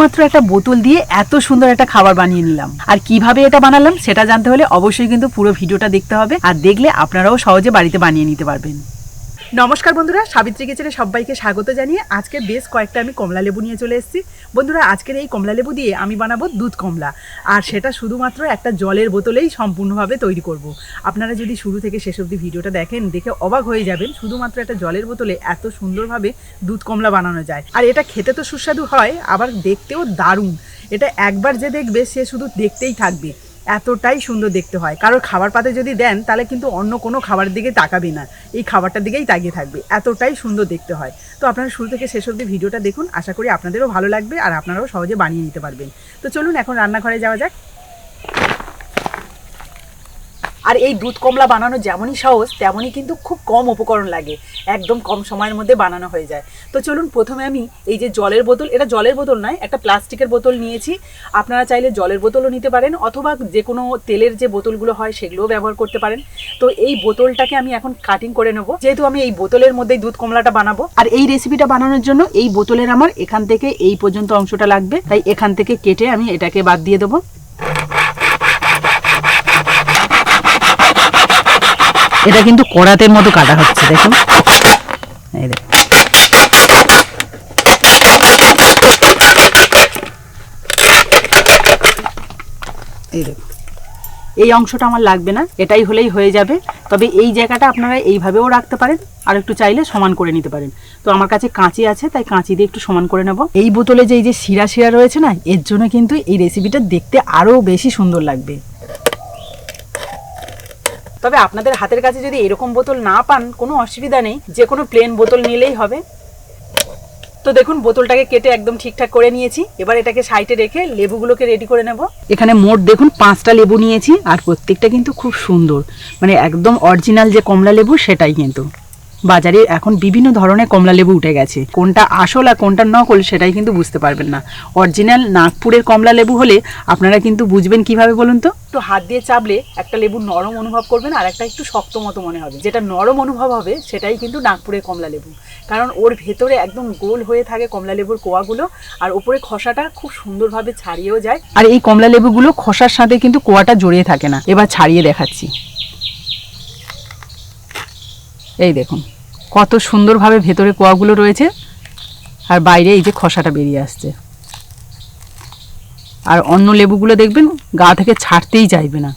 শুধুমাত্র একটা বোতল দিয়ে এত সুন্দর একটা খাবার বানিয়ে নিলাম। আর কীভাবে এটা বানালাম সেটা জানতে হলে অবশ্যই কিন্তু পুরো ভিডিওটা দেখতে হবে। আর দেখলে আপনারাও সহজে বাড়িতে বানিয়ে নিতে পারবেন। নমস্কার বন্ধুরা, সাবিত্রী কিচেনে সবাইকে স্বাগত জানিয়ে আজকে বেশ কয়েকটা আমি কমলা লেবু নিয়ে চলে এসেছি। বন্ধুরা, আজকের এই কমলা লেবু দিয়ে আমি বানাবো দুধ কমলা। আর সেটা শুধুমাত্র একটা জলের বোতলেই সম্পূর্ণভাবে তৈরি করব। আপনারা যদি শুরু থেকে শেষ অবধি ভিডিওটা দেখেন, দেখে অবাক হয়ে যাবেন, শুধুমাত্র একটা জলের বোতলে এত সুন্দরভাবে দুধ কমলা বানানো যায়। আর এটা খেতে তো সুস্বাদু হয়, আবার দেখতেও দারুণ। এটা একবার যে দেখবে, সে শুধু দেখতেই থাকবে। এতটাই সুন্দর দেখতে হয়। কারোর খাবার পাতে যদি দেন, তাহলে কিন্তু অন্য কোনো খাবারের দিকে তাকাবি না। এই খাবারটার দিকেই তাকিয়ে থাকবে। এতটাই সুন্দর দেখতে হয়। তো আপনারা শুরু থেকে শেষ অবধি ভিডিওটা দেখুন। আশা করি আপনাদেরও ভালো লাগবে আর আপনারাও সহজে বানিয়ে নিতে পারবেন। তো চলুন এখন রান্নাঘরে যাওয়া যাক। আর এই দুধ কমলা বানানো যেমনই সহজ তেমনই কিন্তু খুব কম উপকরণ লাগে। একদম কম সময়ের মধ্যে বানানো হয়ে যায়। তো চলুন প্রথমে আমি এই যে জলের বোতল, এটা জলের বোতল নয়, একটা প্লাস্টিকের বোতল নিয়েছি। আপনারা চাইলে জলের বোতলও নিতে পারেন, অথবা যে কোনো তেলের যে বোতলগুলো হয় সেগুলোও ব্যবহার করতে পারেন। তো এই বোতলটাকে আমি এখন কাটিং করে নেব। যেহেতু আমি এই বোতলের মধ্যেই দুধ কমলাটা বানাবো, আর এই রেসিপিটা বানানোর জন্য এই বোতলের আমার এখান থেকে এই পর্যন্ত অংশটা লাগবে। তাই এখান থেকে কেটে আমি এটাকে বাদ দিয়ে দেবো। এটা কিন্তু কড়াতের মতো কাটা হচ্ছে, দেখুন। এই দেখুন। এই এই অংশটা আমার লাগবে না, এটাই হলেই হয়ে যাবে। তবে এই জায়গাটা আপনারা এইভাবেও রাখতে পারেন, আর একটু চাইলে সমান করে নিতে পারেন। তো আমার কাছে কাঁচি আছে, তাই কাঁচি দিয়ে একটু সমান করে নেব। এই বোতলে যে এই যে শিরা শিরা রয়েছে না, এর জন্য কিন্তু এই রেসিপিটা দেখতে আরও বেশি সুন্দর লাগবে। তবে আপনাদের হাতের কাছে যদি এরকম বোতল না পান, কোনো অসুবিধা নেই। যে কোনো প্লেন বোতল নিলেই হবে। তো দেখুন, বোতলটাকে কেটে একদম ঠিকঠাক করে নিয়েছি। এবার এটাকে সাইটে রেখে লেবুগুলোকে রেডি করে নেব। এখানে মোট দেখুন, পাঁচটা লেবু নিয়েছি, আর প্রত্যেকটা কিন্তু খুব সুন্দর। মানে একদম অরিজিনাল যে কমলা লেবু, সেটাই কিন্তু। বাজারে এখন বিভিন্ন ধরনের কমলা লেবু উঠে গেছে। কোনটা আসল আর কোনটা নকল সেটাই কিন্তু বুঝতে পারবেন না। অরিজিনাল নাগপুরের কমলা লেবু হলে আপনারা কিন্তু বুঝবেন কীভাবে বলুন তো? একটু হাত দিয়ে চাপলে একটা লেবু নরম অনুভব করবেন আর একটা একটু শক্ত মতো মনে হবে। যেটা নরম অনুভব হবে সেটাই কিন্তু নাগপুরের কমলা লেবু। কারণ ওর ভেতরে একদম গোল হয়ে থাকে কমলা লেবুর কোয়াগুলো আর উপরে খসাটা খুব সুন্দরভাবে ছাড়িয়েও যায়। আর এই কমলা লেবুগুলো খসার সাথে কিন্তু কোয়াটা জড়িয়ে থাকে না। এবার ছাড়িয়ে দেখাচ্ছি। এই দেখুন, কত সুন্দরভাবে ভেতরে কোয়াগুলো রয়েছে, আর বাইরে এই যে খসাটা বেরিয়ে আসছে। আর অন্য লেবুগুলো দেখবেন, গা থেকে ছাড়তেই চাইবে না।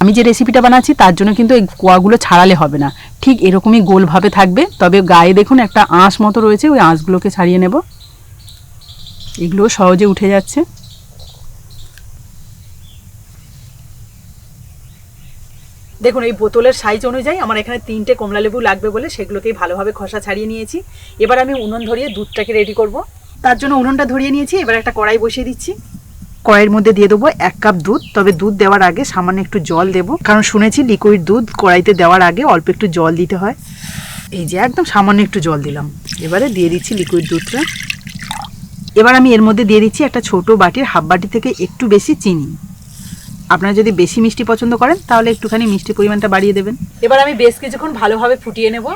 আমি যে রেসিপিটা বানাচ্ছি, তার জন্য কিন্তু এই কোয়াগুলো ছাড়ালে হবে না। ঠিক এরকমই গোলভাবে থাকবে, তবে গায়ে দেখুন একটা আঁশ মতো রয়েছে, ওই আঁশগুলোকে ছাড়িয়ে নেব। এগুলো সহজে উঠে যাচ্ছে। দেখুন, এই বোতলের সাইজ অনুযায়ী আমার এখানে তিনটে কমলা লেবু লাগবে বলে সেগুলোকেই ভালোভাবে খসা ছাড়িয়ে নিয়েছি। এবার আমি উনুন ধরিয়ে দুধটাকে রেডি করব। তার জন্য উনুনটা ধরিয়ে নিয়েছি, এবার একটা কড়াই বসিয়ে দিচ্ছি। কড়াইয়ের মধ্যে দিয়ে দেবো এক কাপ দুধ, তবে দুধ দেওয়ার আগে সামান্য একটু জল দেব। কারণ শুনেছি লিকুইড দুধ কড়াইতে দেওয়ার আগে অল্প একটু জল দিতে হয়। এই যে একদম সামান্য একটু জল দিলাম। এবারে দিয়ে দিচ্ছি লিকুইড দুধটা। এবার আমি এর মধ্যে দিয়ে দিচ্ছি একটা ছোট বাটির হাফ বাটি থেকে একটু বেশি চিনি। আপনারা যদি বেশি মিষ্টি পছন্দ করেন তাহলে একটুখানি মিষ্টির পরিমাণটা বাড়িয়ে দেবেন। এবার আমি বেশ কিছুক্ষণ ভালোভাবে ফুটিয়ে নেব।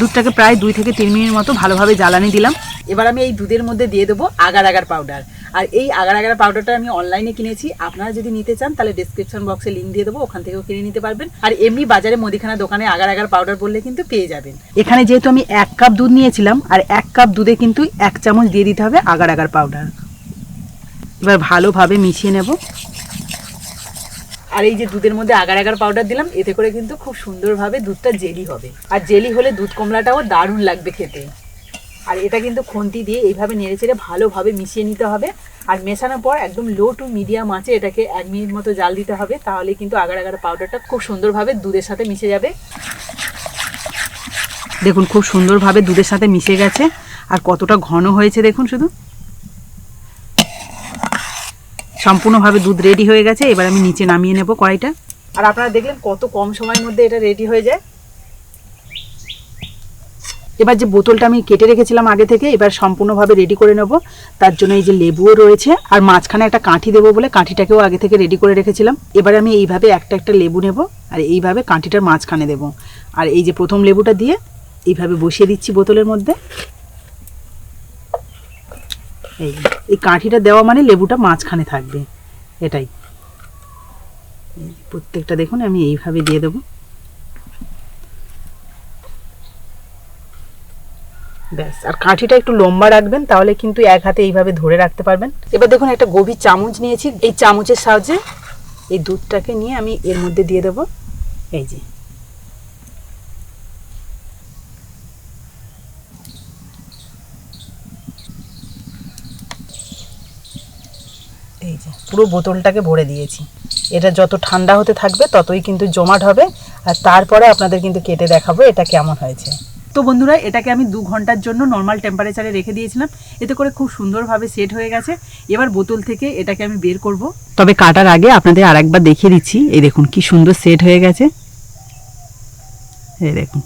দুধটাকে প্রায় দুই থেকে তিন মিনিট মতো ভালোভাবে জ্বালানি দিলাম। এবার আমি এই দুধের মধ্যে দিয়ে দেবো আগার আগার পাউডার আর এই আগার আগার পাউডারটা আমি অনলাইনে কিনেছি। আপনারা যদি নিতে চান তাহলে ডিসক্রিপশন বক্সে লিঙ্ক দিয়ে দেবো ওখান থেকেও কিনে নিতে পারবেন। আর এমনি বাজারে মুদিখানা দোকানে আগার আগার পাউডার বললে কিন্তু পেয়ে যাবেন। এখানে যেহেতু আমি এক কাপ দুধ নিয়েছিলাম আর এক কাপ দুধে কিন্তু এক চামচ দিয়ে দিতে হবে আগার আগার পাউডার এবার ভালোভাবে মিশিয়ে নেব। আর এই যে দুধের মধ্যে আগার আগার পাউডার দিলাম, এতে করে কিন্তু খুব সুন্দরভাবে দুধটা জেলি হবে। আর জেলি হলে দুধ কমলাটাও দারুণ লাগবে খেতে। আর এটা কিন্তু খুন্তি দিয়ে এইভাবে নেড়ে চেড়ে ভালোভাবে মিশিয়ে নিতে হবে। আর মেশানোর পর একদম লো টু মিডিয়াম আঁচে এটাকে এক মিনিট মতো জাল দিতে হবে, তাহলে কিন্তু আগার আগার পাউডারটা খুব সুন্দরভাবে দুধের সাথে মিশে যাবে। দেখুন, খুব সুন্দরভাবে দুধের সাথে মিশে গেছে। আর কতটা ঘন হয়েছে দেখুন শুধু। সম্পূর্ণভাবে দুধ রেডি হয়ে গেছে, এবার আমি নিচে নামিয়ে নেব কড়াইটা। আর আপনারা দেখলেন কত কম সময়ের মধ্যে এটা রেডি হয়ে যায়। এবার যে বোতলটা আমি কেটে রেখেছিলাম আগে থেকে, এবার সম্পূর্ণভাবে রেডি করে নেব। তার জন্য এই যে লেবুও রয়েছে, আর মাঝখানে একটা কাঠি দেবো বলে কাঠিটাকেও আগে থেকে রেডি করে রেখেছিলাম। এবার আমি এইভাবে একটা একটা লেবু নেব, আর এইভাবে কাঠিটার মাঝখানে দেব। আর এই যে প্রথম লেবুটা দিয়ে এইভাবে বসিয়ে দিচ্ছি বোতলের মধ্যে। এই এই কাঠিটা দেওয়া মানে লেবুটা মাঝখানে থাকবে। এটাই। প্রত্যেকটা দেখুন, আমি এইভাবে দিয়ে দেবো। ব্যাস, আর কাঠিটা একটু লম্বা রাখবেন, তাহলে কিন্তু এক হাতে এইভাবে ধরে রাখতে পারবেন। এবার দেখুন, একটা গভীর চামচ নিয়েছি। এই চামচের সাহায্যে এই দুধটাকে নিয়ে আমি এর মধ্যে দিয়ে দেবো। এই যে এই যে, পুরো বোতলটাকে ভরে দিয়েছি। এটা যত ঠান্ডা হতে থাকবে, ততই কিন্তু জমাট হবে। আর তারপরে আপনাদের কিন্তু কেটে দেখাবো এটা কেমন হয়েছে। তো বন্ধুরা, এটাকে আমি দু ঘণ্টার জন্য নর্মাল টেম্পারেচারে রেখে দিয়েছিলাম। এতে করে খুব সুন্দরভাবে সেট হয়ে গেছে। এবার বোতল থেকে এটাকে আমি বের করব। তবে কাটার আগে আপনাদের আর একবার দেখিয়ে দিচ্ছি। এই দেখুন কি সুন্দর সেট হয়ে গেছে। এই দেখুন।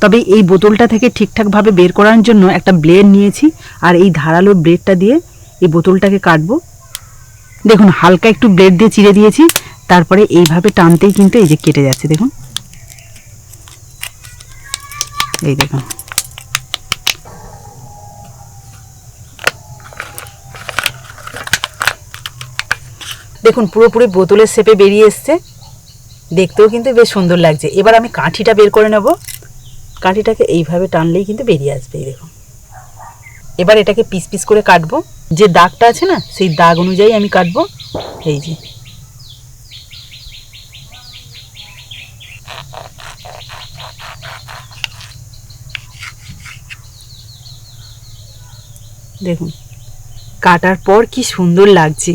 তবে এই বোতলটা থেকে ঠিকঠাকভাবে বের করার জন্য একটা ব্লেড নিয়েছি। আর এই ধারালো ব্লেডটা দিয়ে এই বোতলটাকে কাটবো। দেখুন, হালকা একটু ব্লেড দিয়ে চিড়ে দিয়েছি, তারপরে এইভাবে টানতেই কিন্তু এই যে কেটে যাচ্ছে, দেখুন। এই দেখুন। দেখুন, পুরোপুরি বোতলের শেপে বেরিয়ে এসছে। দেখতেও কিন্তু বেশ সুন্দর লাগছে। এবার আমি কাঠিটা বের করে নেব। কাঠিটাকে এইভাবে টানলেই কিন্তু বেরিয়ে আসবে, এই দেখুন। এবার এটাকে পিস পিস করে কাটবো। যে দাগটা আছে না, সেই দাগ অনুযায়ী আমি কাটবো। এই যে। দেখুন, কাটার পর কি সুন্দর লাগছে।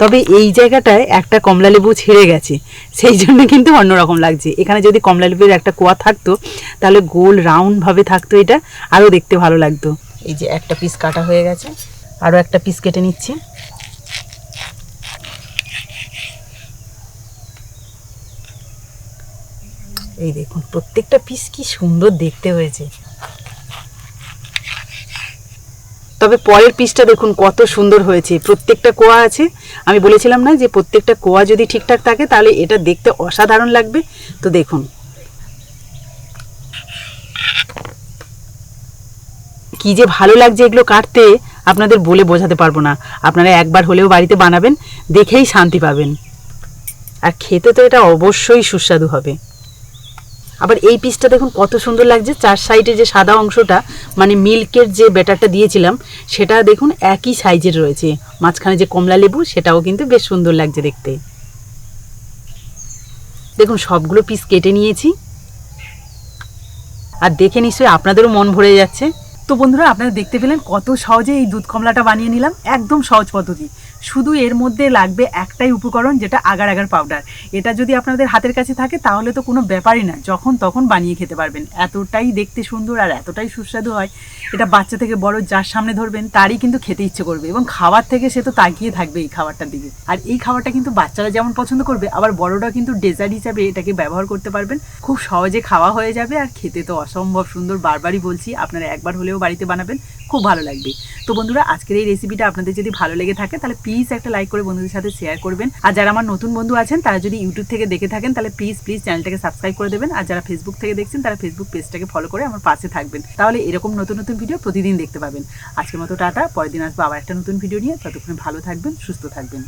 তবে এই জায়গাটায় একটা কমলা লেবু ছেড়ে গেছে। সেই জন্য কিন্তু অন্যরকম লাগছে। এখানে যদি কমলা লেবুর একটা কোয়া থাকতো, তাহলে গোল রাউন্ডভাবে থাকতো এটা, আরও দেখতে ভালো লাগতো। এই যে একটা পিস কাটা হয়ে গেছে। আরও একটা পিস কেটে নিচ্ছি। এই দেখুন, প্রত্যেকটা পিস কি সুন্দর দেখতে হয়েছে। তবে পরের পিসটা দেখুন কত সুন্দর হয়েছে। প্রত্যেকটা কোয়া আছে। আমি বলেছিলাম না যে প্রত্যেকটা কোয়া যদি ঠিকঠাক থাকে, তাহলে এটা দেখতে অসাধারণ লাগবে। তো দেখুন। কি যে ভালো লাগছে এগুলো কাটতে। আপনাদের বলে বোঝাতে পারব না। আপনারা একবার হলেও বাড়িতে বানাবেন, দেখেই শান্তি পাবেন। আর খেতে তো এটা অবশ্যই সুস্বাদু হবে। আবার এই পিসটা দেখুন কত সুন্দর লাগছে। চার সাইডে যে সাদা অংশটা মানে মিল্কের যে ব্যাটারটা দিয়েছিলাম, সেটা দেখুন একই সাইজের রয়েছে। মাঝখানে যে কমলা লেবু, সেটাও কিন্তু বেশ সুন্দর লাগছে দেখতে। দেখুন সবগুলো পিস কেটে নিয়েছি। আর দেখে নিশ্চয়ই আপনাদেরও মন ভরে যাচ্ছে। তো বন্ধুরা, আপনারা দেখতে পেলেন কত সহজে এই দুধ কমলাটা বানিয়ে নিলাম। একদম সহজ পদ্ধতি। শুধু এর মধ্যে লাগবে একটাই উপকরণ, যেটা আগার আগার পাউডার এটা যদি আপনাদের হাতের কাছে থাকে, তাহলে তো কোনো ব্যাপারই না। যখন তখন বানিয়ে খেতে পারবেন। এতটাই দেখতে সুন্দর আর এতটাই সুস্বাদু হয়। এটা বাচ্চা থেকে বড় যার সামনে ধরবেন, তারই কিন্তু খেতে ইচ্ছে করবে। এবং খাবার থেকে সে তো তাকিয়ে থাকবে এই খাবারটার দিকে। আর এই খাবারটা কিন্তু বাচ্চারা যেমন পছন্দ করবে, আবার বড়রা কিন্তু ডেজার্ট হিসাবে এটাকে ব্যবহার করতে পারবেন। খুব সহজে খাওয়া হয়ে যাবে আর খেতে তো অসম্ভব সুন্দর। বারবারই বলছি, আপনারা একবার হলেও বাড়িতে বানাবেন, খুব ভালো লাগবে। তো বন্ধুরা, আজকের এই রেসিপিটা আপনাদের যদি ভালো লেগে থাকে, তাহলে প্লিজ একটা লাইক করে বন্ধুদের সাথে শেয়ার করবেন। আর যারা আমার নতুন বন্ধু আছেন, তারা যদি ইউটিউব থেকে দেখে থাকেন, তাহলে প্লিজ প্লিজ চ্যানেলটাকে সাবস্ক্রাইব করে দেবেন। আর যারা ফেসবুক থেকে দেখছেন, তারা ফেসবুক পেজটাকে ফলো করে আমার পাশে থাকবেন। তাহলে এরকম নতুন নতুন ভিডিও প্রতিদিন দেখতে পাবেন। আজকের মতো টাটা, পরের দিন আসব আবার একটা নতুন ভিডিও নিয়ে। ততক্ষণে ভালো থাকবেন, সুস্থ থাকবেন।